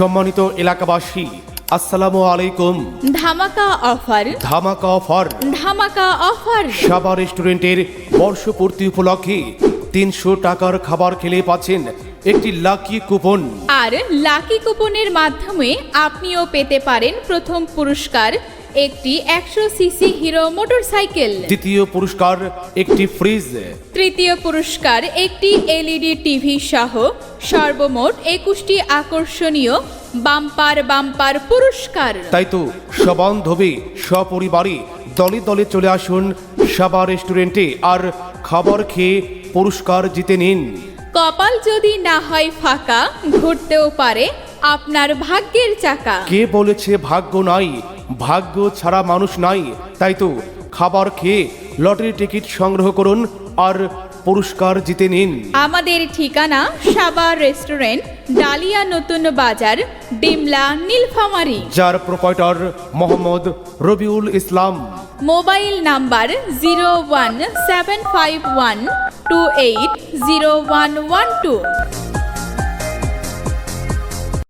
সম্মানিত এলাকাবাসী আসসালামু আলাইকুম। ধামাকা অফার। ধামাকা অফার। ধামাকা অফার। সাবা রেস্টুরেন্টের বর্ষপূর্তি উপলক্ষে তিনশো টাকার খাবার খেলে পাচ্ছেন একটি লাকি কুপন। আর লাকি কুপনের মাধ্যমে আপনিও পেতে পারেন প্রথম পুরস্কার একটি একশো সিসি হিরো মোটরসাইকেল। দ্বিতীয় পুরস্কার একটি ফ্রিজ। তৃতীয় পুরস্কার একটি এলইডি টিভি সহ সর্বমোট একুশটি আকর্ষণীয় বাম্পার বাম্পার পুরস্কার। তাই তো সবান্ধবে সপরিবারে দলে দলে চলে আসুন সাবা রেস্টুরেন্টে আর খাবার খেয়ে পুরস্কার জিতে নিন। কপাল যদি না হয় ফাঁকা ঘুরতেও পারে আপনার ভাগ্যের চাকা। কে বলেছে ভাগ্য নাই? ভাগ্য ছাড়া মানুষ নাই। তাই তো খাবার খেয়ে লটারি টিকিট সংগ্রহ করুন আর পুরস্কার জিতে নিন। আমাদের ঠিকানা সাবার রেস্টুরেন্ট ডালিয়া নতুন বাজার ডিমলা নীলফামারী। যার proprietor Mohammad Rabiul Islam. Mobile number zero one seven five one two eight zero one one two.